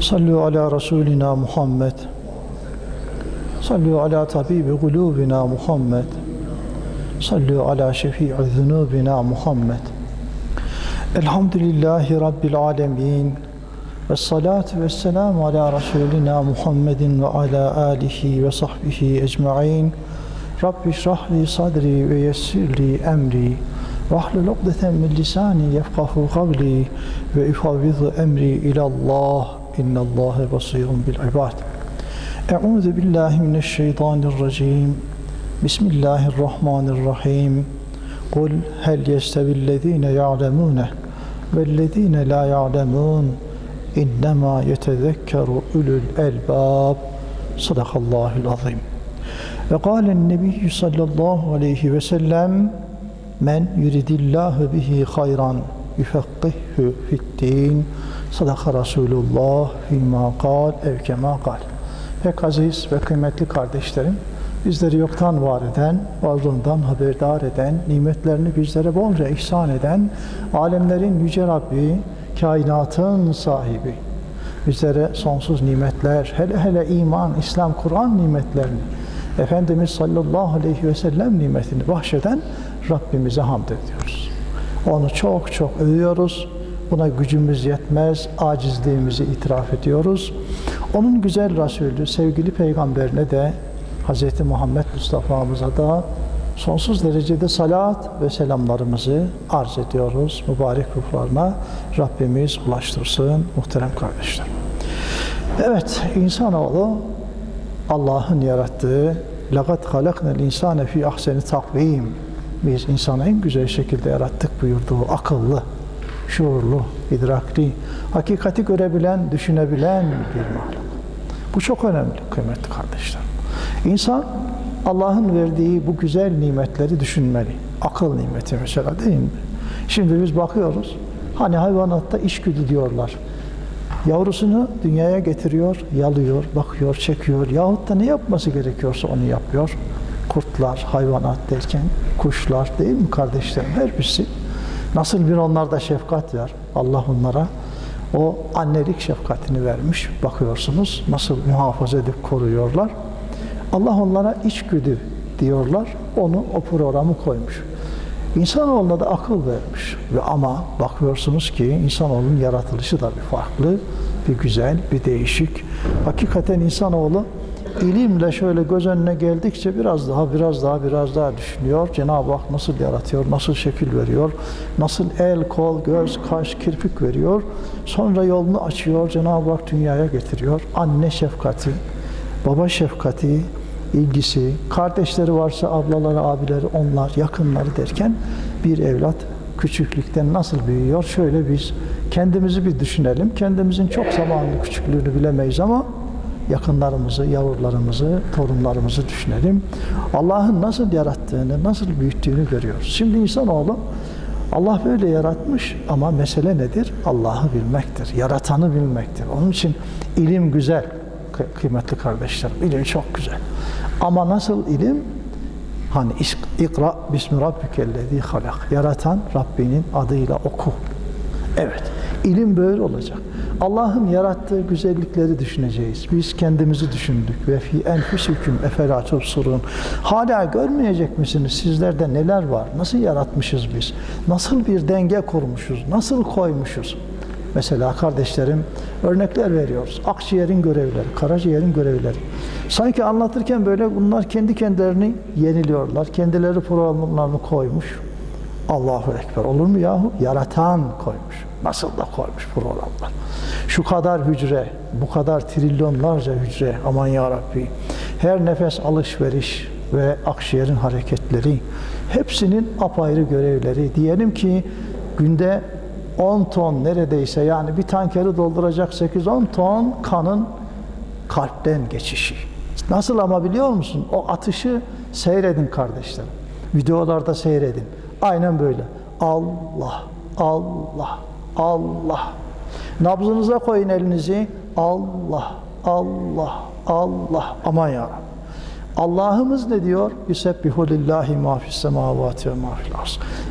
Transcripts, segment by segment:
صلوا على رسولنا محمد. صلوا على طبيب قلوبنا محمد. صلوا على شفيع ذنوبنا محمد. الحمد لله رب العالمين والصلاة والسلام على رسولنا محمد وعلى آله وصحبه أجمعين. رب اشرح لي صدري ويسر لي أمري. واحلل عقدة من لساني يفقه قولي. وأفوض أمري إلى الله. İnnallâhe basîrun bil ibad. Euzu billahi mineşşeytanirracim. Bismillahirrahmanirrahim. Kul hel yestevillezîne ya'lemûne vellezîne lâ ya'lemûn innemâ yetezekkeru ulul elbâb. Sadakallâhul azîm. Ve kâlen nebiyyü sallallahu aleyhi ve sellem men yuridillâhu bihi hayran yufakkihu fi'd-din. Sadaka Resulullah fîmâ kal evkemâ kal. Pek aziz ve kıymetli kardeşlerim, bizleri yoktan var eden, varlığından haberdar eden, nimetlerini bizlere bolca ihsan eden, alemlerin yüce Rabbi, kainatın sahibi, bizlere sonsuz nimetler, hele hele iman, İslam, Kur'an nimetlerini, Efendimiz sallallahu aleyhi ve sellem nimetini bahşeden Rabbimize hamd ediyoruz. Onu çok çok övüyoruz, Buna gücümüz yetmez, acizliğimizi itiraf ediyoruz. Onun güzel Resulü, sevgili peygamberine de Hz. Muhammed Mustafa'mıza da sonsuz derecede salat ve selamlarımızı arz ediyoruz. Mübarek ruhlarına Rabbimiz ulaştırsın muhterem kardeşler. Evet, insanoğlu Allah'ın yarattığı لَقَدْ خَلَقْنَا الْاِنْسَانَ فِي ahseni takvim Biz insanı en güzel şekilde yarattık buyurduğu akıllı, şuurlu, idrakli, hakikati görebilen, düşünebilen bir mahluk. Bu çok önemli kıymetli kardeşler. İnsan Allah'ın verdiği bu güzel nimetleri düşünmeli. Akıl nimeti mesela değil mi? Şimdi biz bakıyoruz. Hani hayvanatta işgüdü diyorlar. Yavrusunu dünyaya getiriyor, yalıyor, bakıyor, çekiyor. Yahut da ne yapması gerekiyorsa onu yapıyor. Kurtlar, hayvanat derken kuşlar değil mi kardeşlerim? Her birisi. Nasıl bir onlarda şefkat var. Allah onlara o annelik şefkatini vermiş. Bakıyorsunuz nasıl muhafaza edip koruyorlar. Allah onlara içgüdü diyorlar. Onu o programı koymuş. İnsanoğluna da akıl vermiş. Ve ama bakıyorsunuz ki insanoğlunun yaratılışı da bir farklı, bir güzel, bir değişik. Hakikaten insanoğlu ilimle şöyle göz önüne geldikçe biraz daha, biraz daha, biraz daha düşünüyor. Cenab-ı Hak nasıl yaratıyor, nasıl şekil veriyor, nasıl el, kol, göz, kaş, kirpik veriyor. Sonra yolunu açıyor, Cenab-ı Hak dünyaya getiriyor. Anne şefkati, baba şefkati, ilgisi, kardeşleri varsa ablaları, abileri, onlar, yakınları derken bir evlat küçüklükten nasıl büyüyor? Şöyle biz kendimizi bir düşünelim. Kendimizin çok zamanlı küçüklüğünü bilemeyiz ama yakınlarımızı, yavrularımızı, torunlarımızı düşünelim. Allah'ın nasıl yarattığını, nasıl büyüttüğünü görüyoruz. Şimdi insanoğlu Allah böyle yaratmış ama mesele nedir? Allah'ı bilmektir, yaratanı bilmektir. Onun için ilim güzel kıymetli kardeşlerim. İlim çok güzel. Ama nasıl ilim? Hani ikra bismi rabbikellezi halak. Yaratan Rabbinin adıyla oku. Evet. İlim böyle olacak. Allah'ın yarattığı güzellikleri düşüneceğiz. Biz kendimizi düşündük. Ve fi enfusikum efela tubsurun. Hala görmeyecek misiniz? Sizlerde neler var? Nasıl yaratmışız biz? Nasıl bir denge kurmuşuz? Nasıl koymuşuz? Mesela kardeşlerim örnekler veriyoruz. Akciğerin görevleri, karaciğerin görevleri. Sanki anlatırken böyle bunlar kendi kendilerini yeniliyorlar. Kendileri programlarını koymuş. Allahu Ekber. Olur mu yahu? Yaratan koymuş. Nasıl da koymuş programlar. Şu kadar hücre, bu kadar trilyonlarca hücre aman ya Rabbi. Her nefes alışveriş ve akciğerin hareketleri hepsinin apayrı görevleri. Diyelim ki günde 10 ton neredeyse yani bir tankeri dolduracak 8-10 ton kanın kalpten geçişi. Nasıl ama biliyor musun? O atışı seyredin kardeşlerim. Videolarda seyredin. Aynen böyle. Allah, Allah, Allah. Nabzınıza koyun elinizi. Allah, Allah, Allah. Aman ya. Allah'ımız ne diyor? Yusebbihu lillahi ma fis semavati ve ma.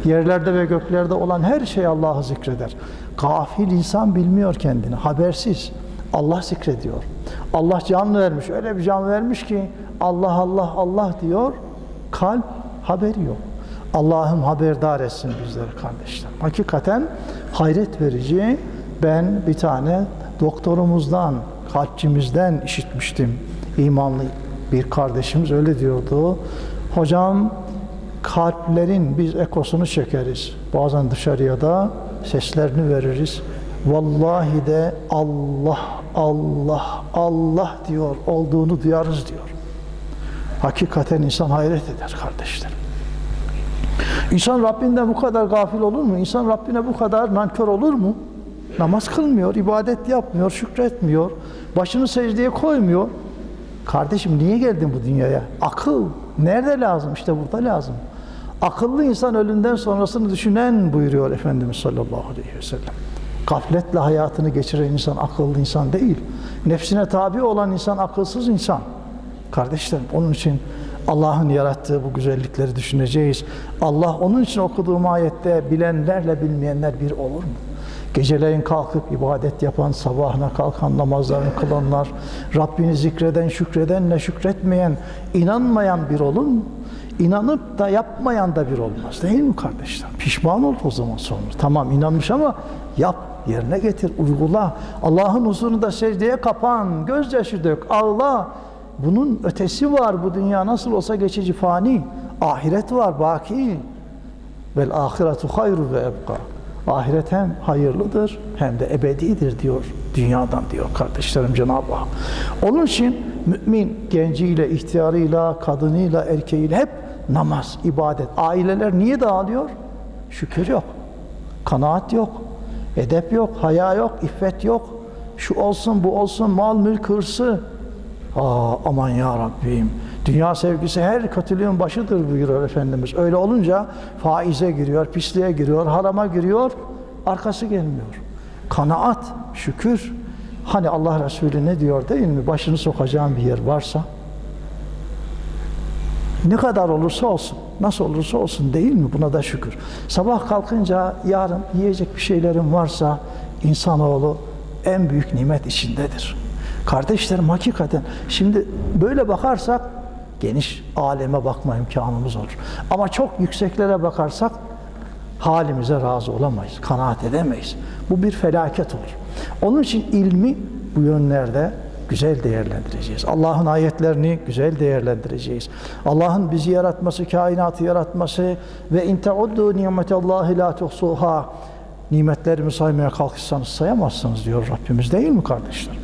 Yerlerde ve göklerde olan her şey Allah'ı zikreder. Gafil insan bilmiyor kendini, habersiz. Allah zikrediyor. Allah can vermiş. Öyle bir can vermiş ki Allah Allah Allah diyor. Kalp haberi yok. Allah'ım haberdar etsin bizleri kardeşler. Hakikaten hayret verici. Ben bir tane doktorumuzdan, kalpçimizden işitmiştim. İmanlı bir kardeşimiz öyle diyordu. Hocam kalplerin biz ekosunu çekeriz. Bazen dışarıya da seslerini veririz. Vallahi de Allah, Allah, Allah diyor, olduğunu duyarız diyor. Hakikaten insan hayret eder kardeşlerim. İnsan Rabbinden bu kadar gafil olur mu? İnsan Rabbine bu kadar nankör olur mu? Namaz kılmıyor, ibadet yapmıyor, şükretmiyor, başını secdeye koymuyor. Kardeşim niye geldin bu dünyaya? Akıl nerede lazım? İşte burada lazım. Akıllı insan ölümden sonrasını düşünen buyuruyor Efendimiz sallallahu aleyhi ve sellem. Gafletle hayatını geçiren insan akıllı insan değil. Nefsine tabi olan insan akılsız insan. Kardeşlerim onun için Allah'ın yarattığı bu güzellikleri düşüneceğiz. Allah onun için okuduğum ayette bilenlerle bilmeyenler bir olur mu? Geceleyin kalkıp ibadet yapan, sabahına kalkan, namazlarını kılanlar, Rabbini zikreden, şükredenle şükretmeyen, inanmayan bir olur mu? İnanıp da yapmayan da bir olmaz değil mi kardeşler? Pişman ol o zaman sonra. Tamam inanmış ama yap, yerine getir, uygula. Allah'ın huzurunda secdeye kapan, gözyaşı dök, ağla. Bunun ötesi var. Bu dünya nasıl olsa geçici fani. Ahiret var, baki. Vel ahiretu hayru ve ebqa. Ahiret hem hayırlıdır hem de ebedidir diyor dünyadan diyor kardeşlerim Cenab-ı Hak. Onun için mümin genciyle, ihtiyarıyla, kadınıyla, erkeğiyle hep namaz, ibadet. Aileler niye dağılıyor? Şükür yok. Kanaat yok. Edep yok, haya yok, iffet yok. Şu olsun, bu olsun, mal, mülk, hırsı. Aa, aman ya Rabbim. Dünya sevgisi her kötülüğün başıdır buyuruyor Efendimiz. Öyle olunca faize giriyor, pisliğe giriyor, harama giriyor, arkası gelmiyor. Kanaat, şükür. Hani Allah Resulü ne diyor değil mi? Başını sokacağın bir yer varsa ne kadar olursa olsun, nasıl olursa olsun değil mi? Buna da şükür. Sabah kalkınca yarın yiyecek bir şeylerin varsa insanoğlu en büyük nimet içindedir. Kardeşlerim hakikaten şimdi böyle bakarsak geniş aleme bakma imkanımız olur. Ama çok yükseklere bakarsak halimize razı olamayız, kanaat edemeyiz. Bu bir felaket olur. Onun için ilmi bu yönlerde güzel değerlendireceğiz. Allah'ın ayetlerini güzel değerlendireceğiz. Allah'ın bizi yaratması, kainatı yaratması ve in teuddu nimetallahi la tuhsuha nimetlerimi saymaya kalkışsanız sayamazsınız diyor Rabbimiz değil mi kardeşler?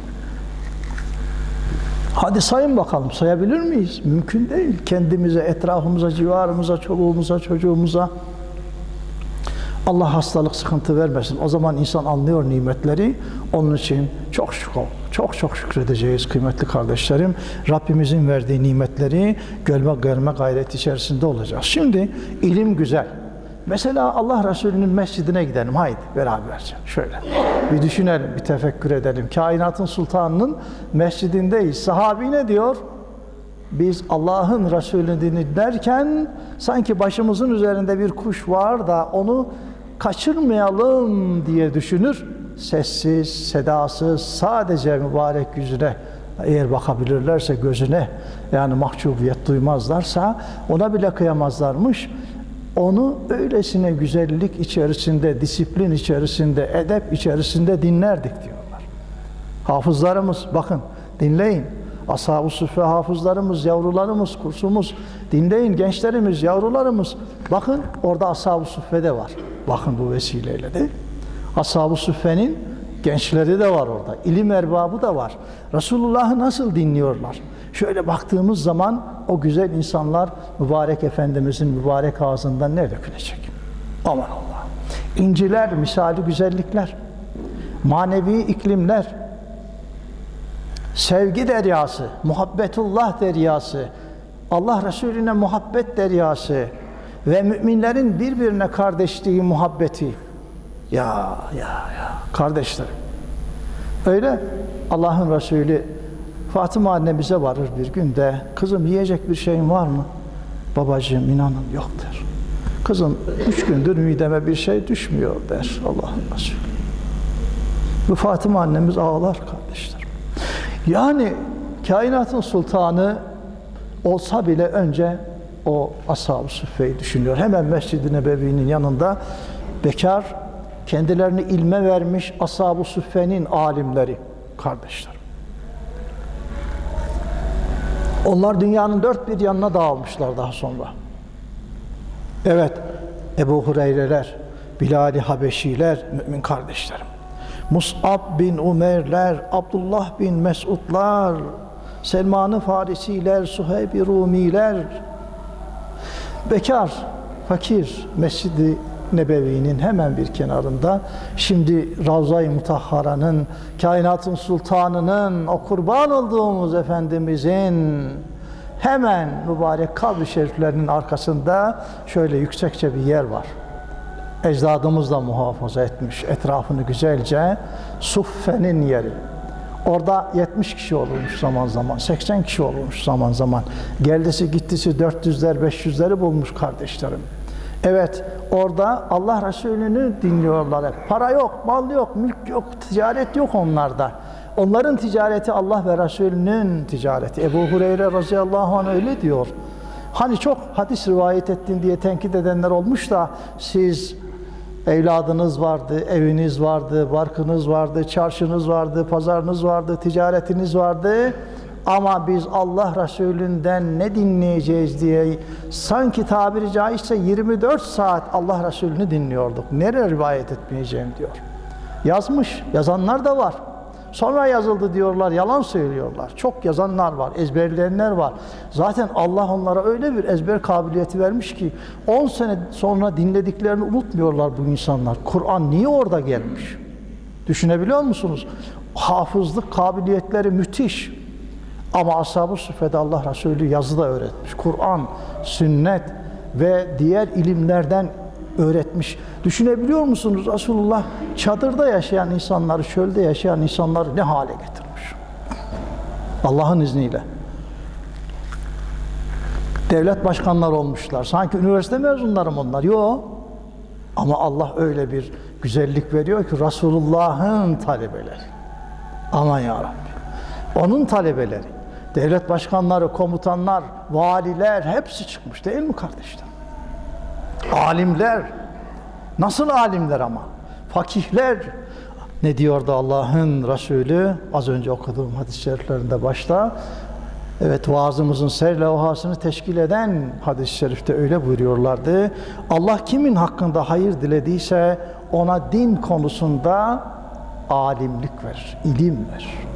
Hadi sayın bakalım sayabilir miyiz? Mümkün değil. Kendimize, etrafımıza, civarımıza, çoluğumuza, çocuğumuza Allah hastalık sıkıntı vermesin. O zaman insan anlıyor nimetleri. Onun için çok şükür, çok çok şükredeceğiz kıymetli kardeşlerim. Rabbimizin verdiği nimetleri görme, görme gayreti içerisinde olacağız. Şimdi ilim güzel. Mesela Allah Resulü'nün mescidine gidelim. Haydi beraberce. Şöyle bir düşünelim, bir tefekkür edelim. Kainatın sultanının mescidindeyiz. Sahabi ne diyor? Biz Allah'ın Resulü'nü dinlerken sanki başımızın üzerinde bir kuş var da onu kaçırmayalım diye düşünür. Sessiz, sedasız, sadece mübarek yüzüne eğer bakabilirlerse gözüne yani mahcubiyet duymazlarsa ona bile kıyamazlarmış. Onu öylesine güzellik içerisinde, disiplin içerisinde, edep içerisinde dinlerdik diyorlar. Hafızlarımız bakın dinleyin. Ashab-ı Suffe hafızlarımız, yavrularımız, kursumuz, dinleyin gençlerimiz, yavrularımız. Bakın orada Ashab-ı Suffe'de var. Bakın bu vesileyle de. Ashab-ı Suffe'nin gençleri de var orada. İlim erbabı da var. Resulullah'ı nasıl dinliyorlar? Şöyle baktığımız zaman o güzel insanlar mübarek Efendimizin mübarek ağzından ne dökülecek? Aman Allah. İnciler, misali güzellikler, manevi iklimler, sevgi deryası, muhabbetullah deryası, Allah Resulüne muhabbet deryası ve müminlerin birbirine kardeşliği muhabbeti. Ya ya ya kardeşlerim. Öyle Allah'ın Resulü Fatıma annemize varır bir günde. Kızım yiyecek bir şeyin var mı? Babacığım inanın yok der. Kızım üç gündür mideme bir şey düşmüyor der Allah'ın Resulü. Bu Fatıma annemiz ağlar kardeşler. Yani kainatın sultanı olsa bile önce o ashab-ı suffeyi düşünüyor. Hemen Mescid-i Nebevi'nin yanında bekar, kendilerini ilme vermiş ashab-ı suffenin alimleri, kardeşler. Onlar dünyanın dört bir yanına dağılmışlar daha sonra. Evet, Ebu Hureyreler, Bilal-i Habeşiler, mümin kardeşlerim. Mus'ab bin Umerler, Abdullah bin Mesudlar, Selman-ı Farisiler, Suheyb-i Rumiler, bekar, fakir, Mescid-i Nebevi'nin hemen bir kenarında şimdi Ravza-i Mutahhara'nın, kainatın sultanının, o kurban olduğumuz Efendimizin hemen mübarek kabri şeriflerinin arkasında şöyle yüksekçe bir yer var. Ecdadımız da muhafaza etmiş etrafını güzelce. Suffe'nin yeri. Orada 70 kişi olurmuş zaman zaman, 80 kişi olurmuş zaman zaman. Geldisi gittisi 400'ler, 500'leri bulmuş kardeşlerim. Evet, orada Allah Resulü'nü dinliyorlar. Para yok, mal yok, mülk yok, ticaret yok onlarda. Onların ticareti Allah ve Resulünün ticareti. Ebu Hureyre radıyallahu anh öyle diyor. Hani çok hadis rivayet ettin diye tenkit edenler olmuş da siz evladınız vardı, eviniz vardı, barkınız vardı, çarşınız vardı, pazarınız vardı, ticaretiniz vardı. Ama biz Allah Resulünden ne dinleyeceğiz diye sanki tabiri caizse 24 saat Allah Resulünü dinliyorduk. Nereye rivayet etmeyeceğim diyor. Yazmış, yazanlar da var. Sonra yazıldı diyorlar, yalan söylüyorlar. Çok yazanlar var, ezberleyenler var. Zaten Allah onlara öyle bir ezber kabiliyeti vermiş ki 10 sene sonra dinlediklerini unutmuyorlar bu insanlar. Kur'an niye orada gelmiş? Düşünebiliyor musunuz? Hafızlık kabiliyetleri müthiş. Ama ashab-ı süffede Allah Resulü yazı da öğretmiş. Kur'an, sünnet ve diğer ilimlerden öğretmiş. Düşünebiliyor musunuz? Resulullah çadırda yaşayan insanları, çölde yaşayan insanları ne hale getirmiş? Allah'ın izniyle. Devlet başkanları olmuşlar. Sanki üniversite mezunları mı onlar? Yok. Ama Allah öyle bir güzellik veriyor ki Resulullah'ın talebeleri. Aman ya Rabbi. Onun talebeleri. Devlet başkanları, komutanlar, valiler hepsi çıkmış değil mi kardeşler? Alimler. Nasıl alimler ama? Fakihler. Ne diyordu Allah'ın Resulü? Az önce okuduğum hadis-i şeriflerinde başta. Evet vaazımızın ser levhasını teşkil eden hadis-i şerifte öyle buyuruyorlardı. Allah kimin hakkında hayır dilediyse ona din konusunda alimlik ver, ilim ver.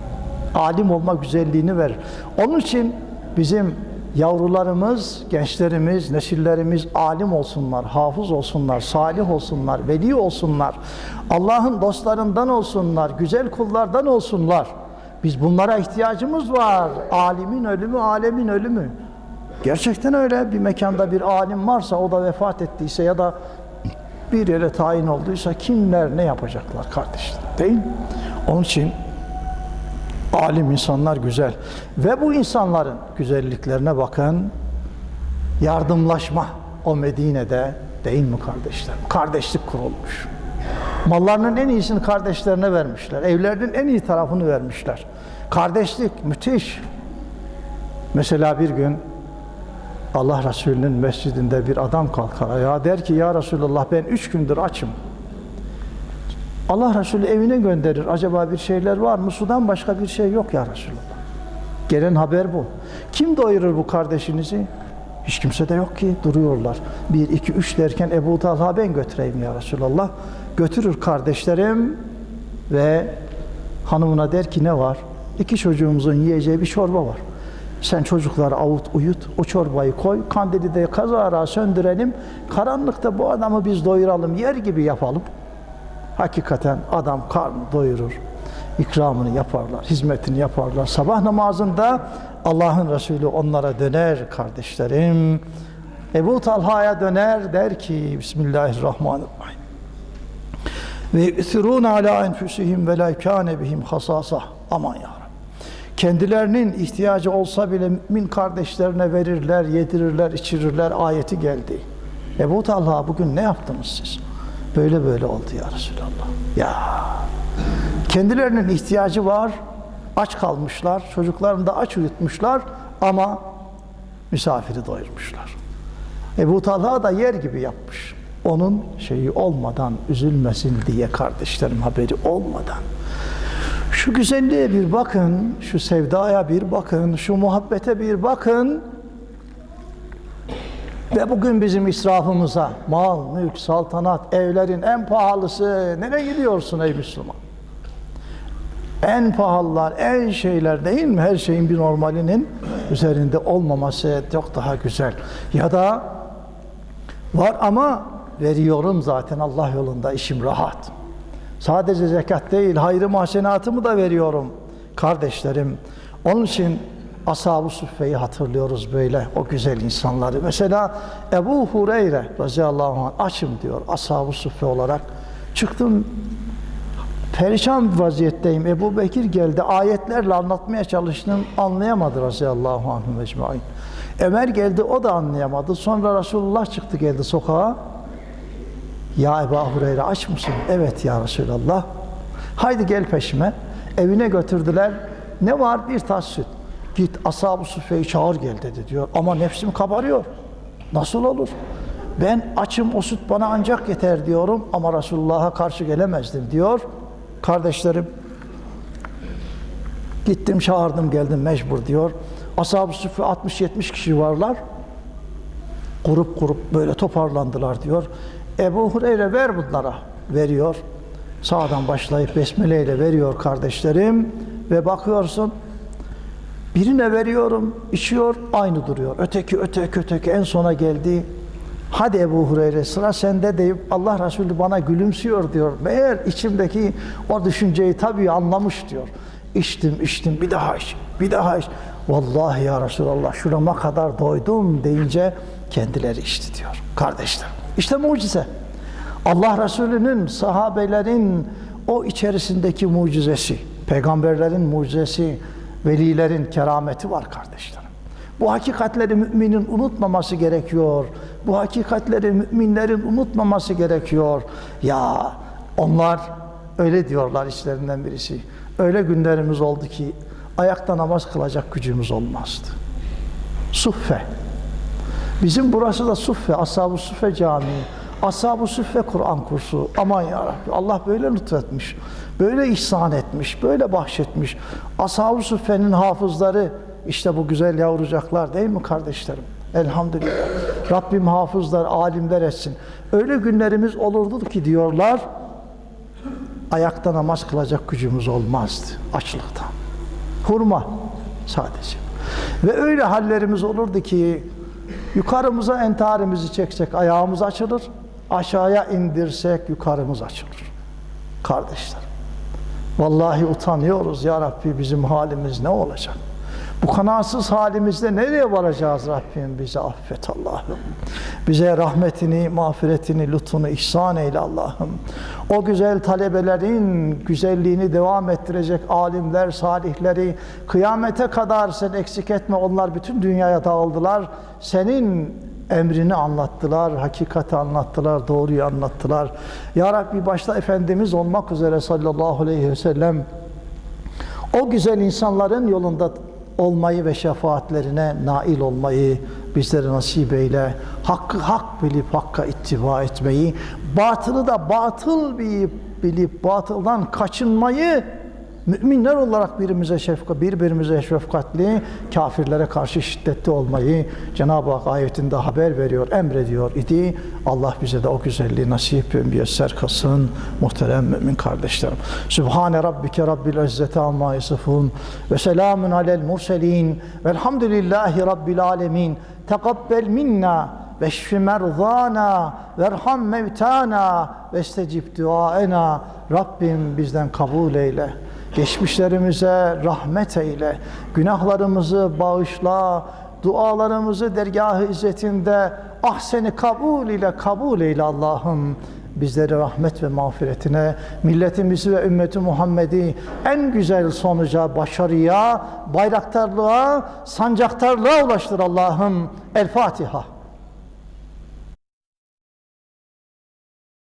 Alim olma güzelliğini ver. Onun için bizim yavrularımız, gençlerimiz, nesillerimiz alim olsunlar, hafız olsunlar, salih olsunlar, veli olsunlar. Allah'ın dostlarından olsunlar, güzel kullardan olsunlar. Biz bunlara ihtiyacımız var. Alimin ölümü, alemin ölümü. Gerçekten öyle. Bir mekanda bir alim varsa, o da vefat ettiyse ya da bir yere tayin olduysa kimler ne yapacaklar kardeşler? Değil? Onun için alim insanlar güzel. Ve bu insanların güzelliklerine bakın. Yardımlaşma o Medine'de değil mi kardeşler? Kardeşlik kurulmuş. Mallarının en iyisini kardeşlerine vermişler. Evlerinin en iyi tarafını vermişler. Kardeşlik müthiş. Mesela bir gün Allah Resulü'nün mescidinde bir adam kalkar ayağa der ki ya Resulullah ben üç gündür açım. Allah Resulü evine gönderir. Acaba bir şeyler var mı? Sudan başka bir şey yok ya Resulullah. Gelen haber bu. Kim doyurur bu kardeşinizi? Hiç kimse de yok ki duruyorlar. Bir, iki, üç derken Ebu Talha ben götüreyim ya Resulallah. Götürür kardeşlerim ve hanımına der ki ne var? İki çocuğumuzun yiyeceği bir çorba var. Sen çocukları avut uyut, o çorbayı koy, kandili de kazara söndürelim. Karanlıkta bu adamı biz doyuralım, yer gibi yapalım. Hakikaten adam karnı doyurur, ikramını yaparlar, hizmetini yaparlar. Sabah namazında Allah'ın Resulü onlara döner kardeşlerim. Ebu Talha'ya döner der ki Bismillahirrahmanirrahim. Ve yu'thirûne alâ enfusihim ve kâne bihim hasâsah. Aman ya. Kendilerinin ihtiyacı olsa bile mümin kardeşlerine verirler, yedirirler, içirirler ayeti geldi. Ebu Talha bugün ne yaptınız siz? Böyle böyle oldu ya Resulallah. Ya kendilerinin ihtiyacı var Aç kalmışlar, çocuklarını da aç uyutmuşlar ama misafiri doyurmuşlar. Ebu Talha da yer gibi yapmış. Onun şeyi olmadan, üzülmesin diye kardeşlerim haberi olmadan. Şu güzelliğe bir bakın, şu sevdaya bir bakın, şu muhabbete bir bakın. Ve bugün bizim israfımıza mal, mülk, saltanat, evlerin en pahalısı nereye gidiyorsun ey Müslüman? En pahalılar, en şeyler değil mi? Her şeyin bir normalinin üzerinde olmaması çok daha güzel. Ya da var ama veriyorum zaten Allah yolunda işim rahat. Sadece zekat değil, hayrı mahsenatımı da veriyorum kardeşlerim. Onun için Ashab-ı Suffe'yi hatırlıyoruz böyle o güzel insanları. Mesela Ebu Hureyre radıyallahu anh açım diyor Ashab-ı Suffe olarak. Çıktım perişan bir vaziyetteyim. Ebu Bekir geldi ayetlerle anlatmaya çalıştım anlayamadı radıyallahu anh mecmain. Ömer geldi o da anlayamadı. Sonra Resulullah çıktı geldi sokağa. Ya Ebu Hureyre aç mısın? Evet ya Resulallah. Haydi gel peşime. Evine götürdüler. Ne var? Bir tas süt. Git ashab-ı suffeyi çağır gel dedi diyor. Ama nefsim kabarıyor. Nasıl olur? Ben açım o süt bana ancak yeter diyorum ama Resulullah'a karşı gelemezdim diyor. Kardeşlerim gittim çağırdım geldim mecbur diyor. Ashab-ı suffe 60-70 kişi varlar. Grup grup böyle toparlandılar diyor. Ebu Hureyre ver bunlara. Veriyor. Sağdan başlayıp besmele ile veriyor kardeşlerim. Ve bakıyorsun birine veriyorum, içiyor, aynı duruyor. Öteki, öteki, öteki en sona geldi. Hadi Ebu Hureyre sıra sende deyip Allah Resulü bana gülümsüyor diyor. Meğer içimdeki o düşünceyi tabii anlamış diyor. İçtim, içtim, bir daha iç, bir daha iç. Vallahi ya Resulallah şurama kadar doydum deyince kendileri içti diyor. Kardeşler. İşte mucize. Allah Resulü'nün, sahabelerin o içerisindeki mucizesi, peygamberlerin mucizesi, velilerin kerameti var kardeşlerim. Bu hakikatleri müminin unutmaması gerekiyor. Bu hakikatleri müminlerin unutmaması gerekiyor. Ya onlar öyle diyorlar içlerinden birisi. Öyle günlerimiz oldu ki ayakta namaz kılacak gücümüz olmazdı. Suffe. Bizim burası da Suffe, Ashab-ı Suffe Camii. Ashab-ı Suffe Kur'an kursu. Aman ya Rabbi Allah böyle lütfetmiş. Böyle ihsan etmiş, böyle bahşetmiş. Ashab-ı Suffe'nin hafızları işte bu güzel yavrucaklar değil mi kardeşlerim? Elhamdülillah. Rabbim hafızlar, alimler etsin. Öyle günlerimiz olurdu ki diyorlar, ayakta namaz kılacak gücümüz olmazdı açlıktan. Hurma sadece. Ve öyle hallerimiz olurdu ki yukarımıza entarimizi çeksek ayağımız açılır, aşağıya indirsek yukarımız açılır. Kardeşler. Vallahi utanıyoruz ya Rabbi bizim halimiz ne olacak? Bu kanatsız halimizde nereye varacağız Rabbim? Bizi affet Allah'ım. Bize rahmetini, mağfiretini, lütfunu ihsan eyle Allah'ım. O güzel talebelerin güzelliğini devam ettirecek alimler, salihleri kıyamete kadar sen eksik etme. Onlar bütün dünyaya dağıldılar. Senin emrini anlattılar, hakikati anlattılar, doğruyu anlattılar. Ya Rabbi başta Efendimiz olmak üzere sallallahu aleyhi ve sellem o güzel insanların yolunda olmayı ve şefaatlerine nail olmayı bizlere nasip eyle. Hakkı hak bilip hakka ittiba etmeyi, batılı da batıl bilip, bilip batıldan kaçınmayı müminler olarak birimize şefkat, birbirimize şefkatli, kafirlere karşı şiddetli olmayı Cenab-ı Hak ayetinde haber veriyor, emrediyor idi. Allah bize de o güzelliği nasip ve müyesser kılsın muhterem mümin kardeşlerim. Sübhane Rabbike Rabbil İzzeti Amma Yasifun ve selamun alel murselin velhamdülillahi Rabbil Alemin. Tekabbel minna merzana verham mevtana ve estecib duaena Rabbim bizden kabul eyle geçmişlerimize rahmet eyle günahlarımızı bağışla dualarımızı dergah-ı izzetinde ahseni kabul ile kabul eyle Allah'ım bizleri rahmet ve mağfiretine, milletimizi ve ümmeti Muhammed'i en güzel sonuca, başarıya, bayraktarlığa, sancaktarlığa ulaştır Allah'ım. El Fatiha.